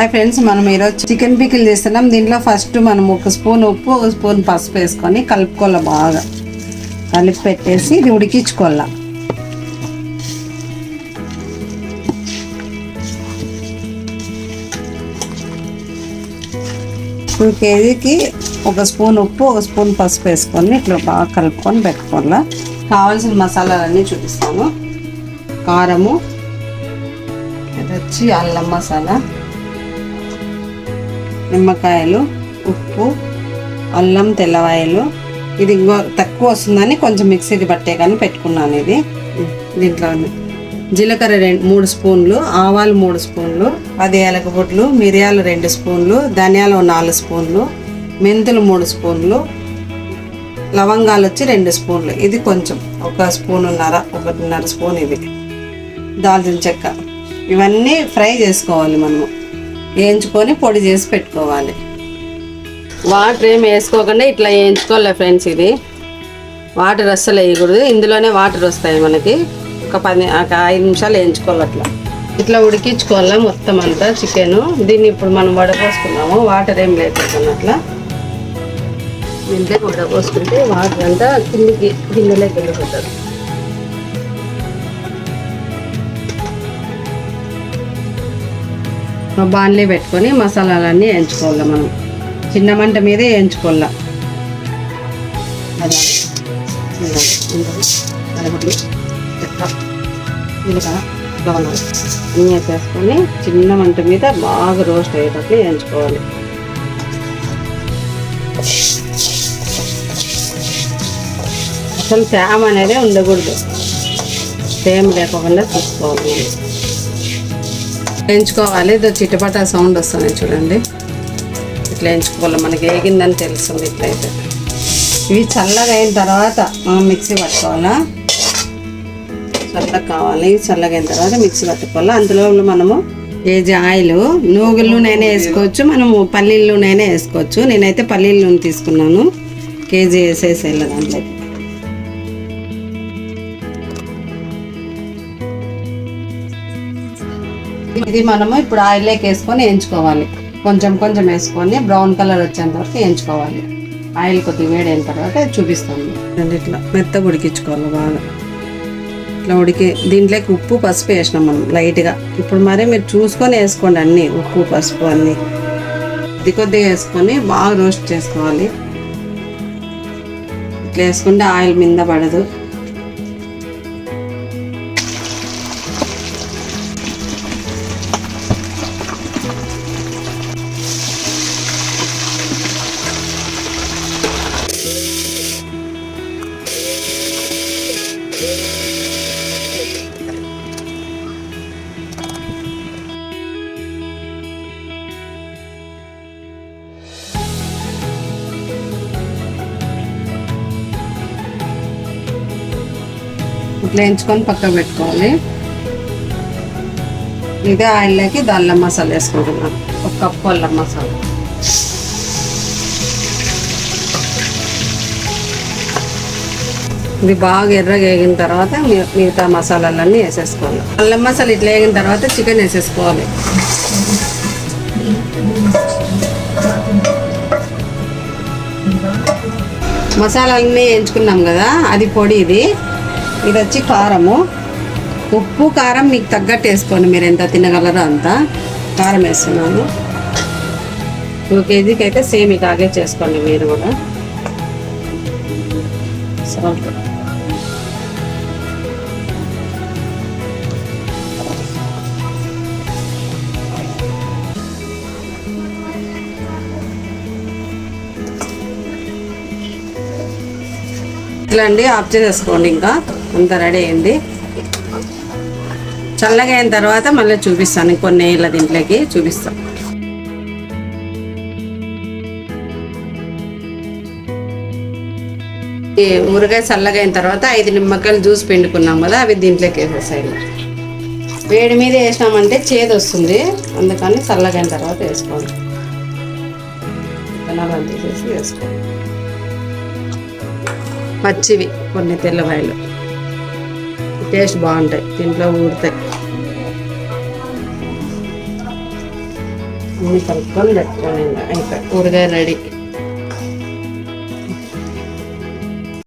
Hi friends మనం ఈరోజు chicken pickle చేస్తున్నాం. దీంట్లో ఫస్ట్ మనం ఒక స్పూన్ ఉప్పు ఒక స్పూన్ పసుపు వేసుకొని కలుపుకోవాలి బాగా. కలిపి పెట్టేసి ఇది ఉడికించుకోవాలా. టూ కేజీకి ఒక స్పూన్ ఉప్పు ఒక స్పూన్ పసుపు వేసుకొని ఇట్లా బాగా కలుపుకొని పెట్టుకోవాలా. కావాల్సిన మసాలాలన్నీ చూపిస్తాను. కారము ఇది వచ్చి అల్లం మసాలా. నిమ్మకాయలు ఉప్పు అల్లం తెల్లవాయలు. ఇది తక్కువ వస్తుందని కొంచెం మిక్సీకి పట్టే కానీ పెట్టుకున్నాను ఇది. దీంట్లో జీలకర్ర రెండు మూడు స్పూన్లు ఆవాలు మూడు స్పూన్లు పది ఏలకపొట్లు మిరియాలు రెండు స్పూన్లు ధనియాలు నాలుగు స్పూన్లు మెంతులు మూడు స్పూన్లు లవంగాలు వచ్చి రెండు స్పూన్లు. ఇది కొంచెం ఒక స్పూనున్నర ఒకటిన్నర స్పూన్ ఇది. దాల్చిన చెక్క. ఇవన్నీ ఫ్రై చేసుకోవాలి మనము. వేయించుకొని పొడి చేసి పెట్టుకోవాలి. వాటర్ ఏం వేసుకోకుండా ఇట్లా వేయించుకోవాలి ఫ్రెండ్స్ ఇది. వాటర్ అస్సలు వేయకూడదు. ఇందులోనే వాటర్ వస్తాయి మనకి. ఒక పది ఒక ఐదు నిమిషాలు వేయించుకోవాలి అట్లా. ఇట్లా ఉడికించుకోవాలి మొత్తం అంతా చికెన్. దీన్ని ఇప్పుడు మనం వడపోసుకున్నాము. వాటర్ ఏం లేకుండా అట్లా. దీంట్లో వడపోసుకుంటే వాటర్ అంతా కిందికి గిన్నెలోకి వెళ్ళిపోతుంది. బాణలే పెట్టుకొని మసాలాలన్నీ వేయించుకోవాలి మనం. చిన్న మంట మీదే వేయించుకోవాల. అలా ఇలా, అన్నీ వేసేసుకొని చిన్న మంట మీద బాగా రోస్ట్ అయ్యేటట్లు వేయించుకోవాలి. అసలు తేమ అనేది ఉండకూడదు. తేమ లేకుండా చూసుకోవాలి. వేయించుకోవాలి. ఇది చిటపట సౌండ్ వస్తుంది చూడండి. ఇట్లా వేయించుకోవాలి. మనకి వేగిందని తెలుస్తుంది ఇట్లయితే. ఇవి చల్లగా అయిన తర్వాత మిక్సీ పట్టుకోవాలా? చల్లగా కావాలి. చల్లగా అయిన తర్వాత మిక్సీ పట్టుకోవాలి? అందులో మనము కేజీ ఆయిల్ నూగుల నూనె వేసుకోవచ్చు. మనము పల్లీల నూనె వేసుకోవచ్చు. నేనైతే పల్లీల నూనె తీసుకున్నాను. కేజీ వేసేసి దాంట్లోకి. ఇది మనము ఇప్పుడు ఆయిల్లోకి వేసుకొని వేయించుకోవాలి. కొంచెం కొంచెం వేసుకొని బ్రౌన్ కలర్ వచ్చేంత వరకు వేయించుకోవాలి. ఆయిల్ కొద్దిగా వేడి అయిన తర్వాత చూపిస్తాను. ఇట్లా మెత్తగా ఉడికించుకోవాలి బాగా. ఇట్లా ఉడికి దీంట్లోకి ఉప్పు పసుపు వేసినాం మనం లైట్గా. ఇప్పుడు మరి మీరు చూసుకొని వేసుకోండి అన్నీ ఉప్పు పసుపు అన్నీ. కొద్ది కొద్దిగా వేసుకొని బాగా రోస్ట్ చేసుకోవాలి. ఇట్లా వేసుకుంటే ఆయిల్ మీద పడదు. వేయించుకొని పక్కకు పెట్టుకోవాలి ఇదే ఆయిల్లోకి అల్లం మసాలా వేసుకుంటున్నాను. ఒక కప్పు అల్లం మసాలా. ఇది బాగా ఎర్రగా వేగిన తర్వాత మిగతా మసాలాలన్నీ వేసేసుకోవాలి. అల్లం మసాలా ఇట్లా వేగిన తర్వాత చికెన్ వేసేసుకోవాలి. మసాలాలన్నీ వేయించుకున్నాం కదా అది పొడి ఇది. ఇది వచ్చి కారము. ఉప్పు కారం మీకు తగ్గట్టు వేసుకోండి. మీరు ఎంత తినగలరో అంత కారం వేస్తున్నాను. టూ కేజీకి అయితే సేమ్ ఇలాగే చేసుకోండి మీరు కూడా. సాల్ట్ ఇట్లా అండి ఆఫ్ చేసేసుకోండి ఇంకా. అంత రెడీ అయింది. చల్లగా అయిన తర్వాత మళ్ళీ చూపిస్తాను కొన్ని ఇలా దీంట్లోకి చూపిస్తాను. ఈ ఊరగాయ చల్లగా అయిన తర్వాత ఐదు నిమ్మకాయలు జ్యూస్ పిండుకున్నాం కదా అవి దీంట్లోకి వేసేసాయి. వేడి మీద వేసినామంటే చేదు వస్తుంది అందుకని చల్లగా అయిన తర్వాత వేసుకోండి విత్తనాలు తీసేసి వేసుకోవాలి. పచ్చివి కొన్ని తెల్లవాయలు. టేస్ట్ బాగుంటాయి దీంట్లో ఊరుతాయి. అన్ని కలుపుకొని పెట్టుకొని అయిపోయి. ఊరగాయ రెడీ.